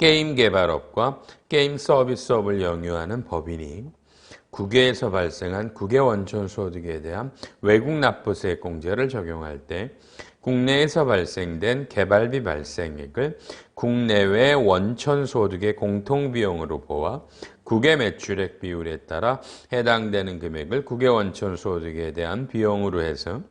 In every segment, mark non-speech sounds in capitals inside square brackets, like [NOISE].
게임 개발업과 게임 서비스업을 영유하는 법인이 국외에서 발생한 국외 원천 소득에 대한 외국 납부세 공제를 적용할 때 국내에서 발생된 개발비 발생액을 국내외 원천 소득의 공통 비용으로 보아 국외 매출액 비율에 따라 해당되는 금액을 국외 원천 소득에 대한 비용으로 해서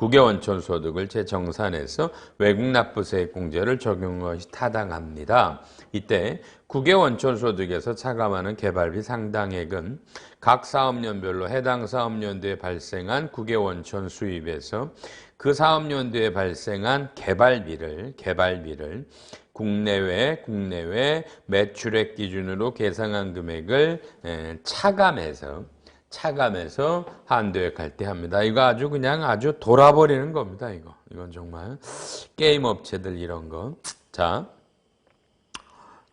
국외 원천 소득을 재정산해서 외국 납부세 공제를 적용한 것이 타당합니다. 이때 국외 원천 소득에서 차감하는 개발비 상당액은 각 사업년별로 해당 사업년도에 발생한 국외 원천 수입에서 그 사업년도에 발생한 개발비를 개발비를 국내외 국내외 매출액 기준으로 계상한 금액을 에, 차감해서 차감해서 한도에 갈 때 합니다. 이거 아주 그냥 아주 돌아버리는 겁니다. 이거 이건 정말 게임 업체들 이런 거. 자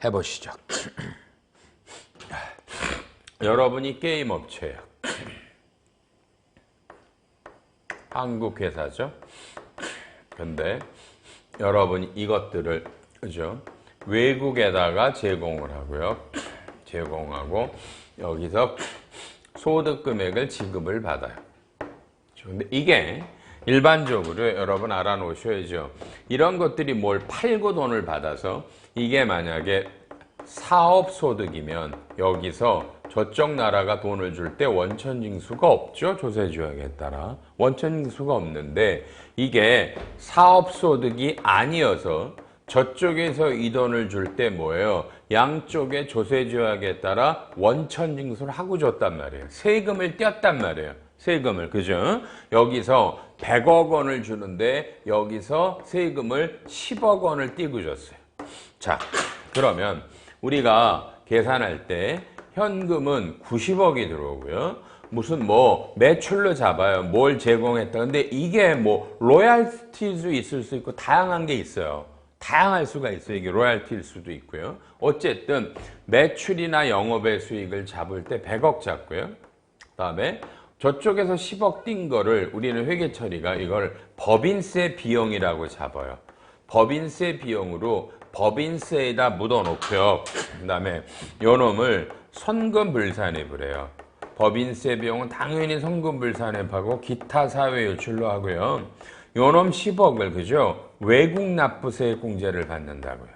해보시죠. [CLEARS THROAT] 여러분이 게임 업체예요. [CLEARS THROAT] 한국 회사죠. 근데 여러분이 이것들을 그죠? 외국에다가 제공을 하고요. [CLEARS THROAT] 제공하고 여기서 소득 금액을 지급을 받아요. 근데 이게 일반적으로 여러분 알아놓으셔야죠. 이런 것들이 뭘 팔고 돈을 받아서 이게 만약에 사업 소득이면 여기서 저쪽 나라가 돈을 줄 때 원천징수가 없죠. 조세조약에 따라. 원천징수가 없는데 이게 사업 소득이 아니어서 저쪽에서 이 돈을 줄 때 뭐예요? 양쪽의 조세 조약에 따라 원천 징수를 하고 줬단 말이에요. 세금을 떼었단 말이에요. 세금을 그죠? 여기서 100억 원을 주는데 여기서 세금을 10억 원을 띄고 줬어요. 자, 그러면 우리가 계산할 때 현금은 90억이 들어오고요. 무슨 뭐 매출로 잡아요. 뭘 제공했다. 근데 이게 뭐 로얄티도 있을 수 있고 다양한 게 있어요. 다양할 수가 있어요. 이게 로얄티일 수도 있고요. 어쨌든 매출이나 영업의 수익을 잡을 때 100억 잡고요. 그다음에 저쪽에서 10억 띈 거를 우리는 회계 처리가 이걸 법인세 비용이라고 잡아요. 법인세 비용으로 법인세에다 묻어놓고요. 그다음에 요 놈을 선금불산에 부래요. 법인세 비용은 당연히 선금불산입하고 기타 사회 유출로 하고요. 요놈 10억을 그죠? 외국 납부세 공제를 받는다고요.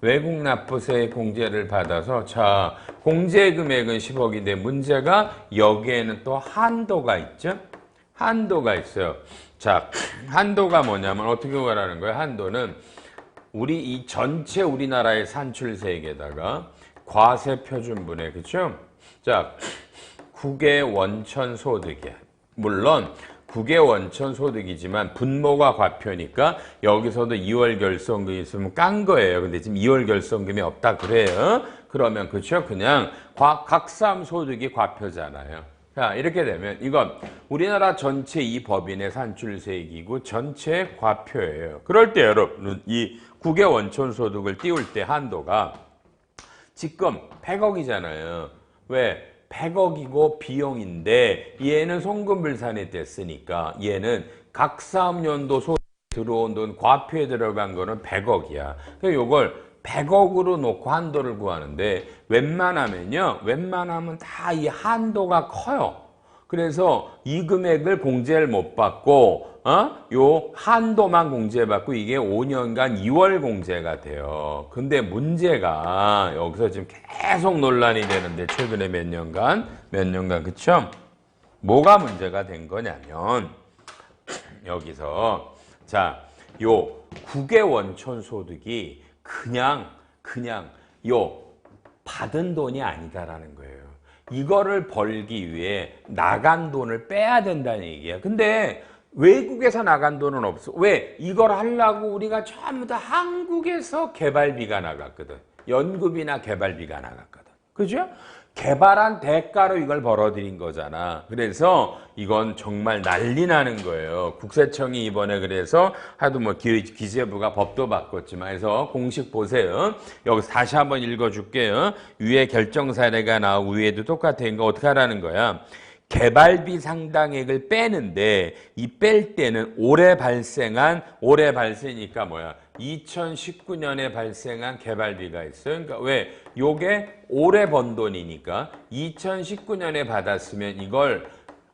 외국 납부세 공제를 받아서 자 공제 금액은 10억인데 문제가 여기에는 또 한도가 있죠. 한도가 있어요. 자 한도가 뭐냐면 어떻게 말하는 거예요? 한도는 우리 이 전체 우리나라의 산출세액에다가 과세 표준분에 그렇죠? 자 국외 원천 소득이야. 물론 국외 원천 소득이지만 분모가 과표니까 여기서도 2월 결성금이 있으면 깐 거예요. 근데 지금 2월 결성금이 없다 그래요. 그러면 그렇죠? 그냥 과- 각삼 소득이 과표잖아요. 자 이렇게 되면 이건 우리나라 전체 이 법인의 산출세액이고 전체 과표예요. 그럴 때 여러분은 이 국외 원천 소득을 띄울 때 한도가 지금 100억이잖아요. 왜? 100억이고 비용인데 얘는 송금불산이 됐으니까 얘는 각 사업년도 소 들어온 돈 과표에 들어간 거는 100억이야. 그래서 요걸 100억으로 놓고 한도를 구하는데 웬만하면요. 웬만하면 다 이 한도가 커요. 그래서 이 금액을 공제를 못 받고 어? 요 한도만 공제받고 이게 5년간 2월 공제가 돼요. 근데 문제가 여기서 지금 계속 논란이 되는데 최근에 몇 년간 몇 년간 그쵸? 뭐가 문제가 된 거냐면 [CLEARS THROAT] 여기서 자, 요 국외 원천 소득이 그냥 그냥 요 받은 돈이 아니다라는 거예요. 이거를 벌기 위해 나간 돈을 빼야 된다는 얘기야. 근데 외국에서 나간 돈은 없어. 왜? 이걸 하려고 우리가 전부 다 한국에서 개발비가 나갔거든. 연구비나 개발비가 나갔거든. 그죠? 개발한 대가로 이걸 벌어들인 거잖아. 그래서 이건 정말 난리 나는 거예요. 국세청이 이번에 그래서 하도 뭐 기, 기재부가 법도 바꿨지만 해서 공식 보세요. 여기서 다시 한번 읽어줄게요. 위에 결정 사례가 나오고 위에도 똑같은 거 어떻게 하라는 거야. 개발비 상당액을 빼는데 이 뺄 때는 올해 발생한 올해 발생이니까 뭐야 2019년에 발생한 개발비가 있어요. 그러니까 왜? 요게 올해 번 돈이니까 2019년에 받았으면 이걸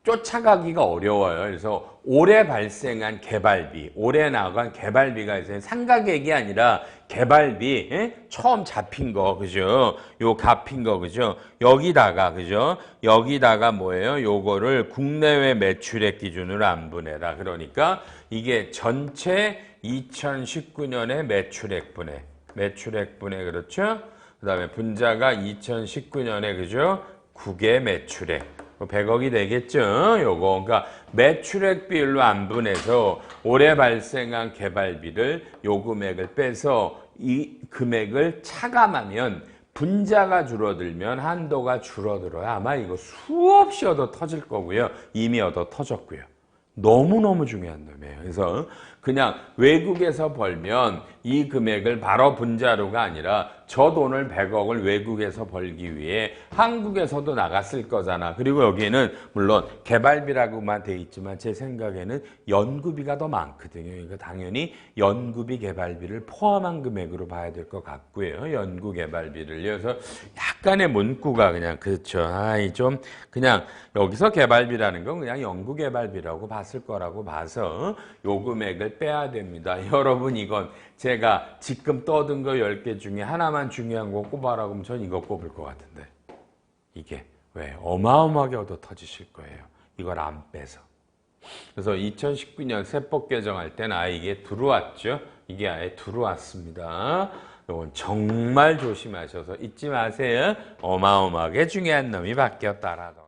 쫓아가기가 어려워요. 그래서 올해 발생한 개발비, 올해 나간 개발비가 있어요. 상가객이 아니라 개발비, 예? 처음 잡힌 거, 그죠? 요 갚인 거, 그죠? 여기다가, 그죠? 여기다가 뭐예요? 요거를 국내외 매출액 기준으로 안 분해라. 그러니까 이게 전체 2019년의 매출액 분해, 매출액 분해, 그렇죠? 그 다음에 분자가 2019년에, 그죠? 국외 매출액. 100억이 되겠죠. 요거 그러니까 매출액 비율로 안 분해서 올해 발생한 개발비를 요 금액을 빼서 이 금액을 차감하면 분자가 줄어들면 한도가 줄어들어요. 아마 이거 수없이 얻어 터질 거고요. 이미 얻어 터졌고요. 너무너무 중요한 놈이에요. 그래서 그냥 외국에서 벌면 이 금액을 바로 분자료가 아니라 저 돈을 100억을 외국에서 벌기 위해 한국에서도 나갔을 거잖아. 그리고 여기에는 물론 개발비라고만 돼 있지만 제 생각에는 연구비가 더 많거든요. 그러니까 당연히 연구비 개발비를 포함한 금액으로 봐야 될 것 같고요. 연구 개발비를. 그래서 약간의 문구가 그냥 그렇죠. 아이 좀 그냥 여기서 개발비라는 건 그냥 연구 개발비라고 봤을 거라고 봐서 요 금액을 빼야 됩니다. [LAUGHS] 여러분 이건 제가 지금 떠든 거 10개 중에 하나만 중요한 거 꼽아라 그러면 전 이거 꼽을 것 같은데. 이게 왜 어마어마하게 얻어 터지실 거예요. 이걸 안 빼서. 그래서 2019년 세법 개정할 때는 아예 이게 들어왔죠. 이게 아예 들어왔습니다. 이건 정말 조심하셔서 잊지 마세요. 어마어마하게 중요한 놈이 바뀌었다라고.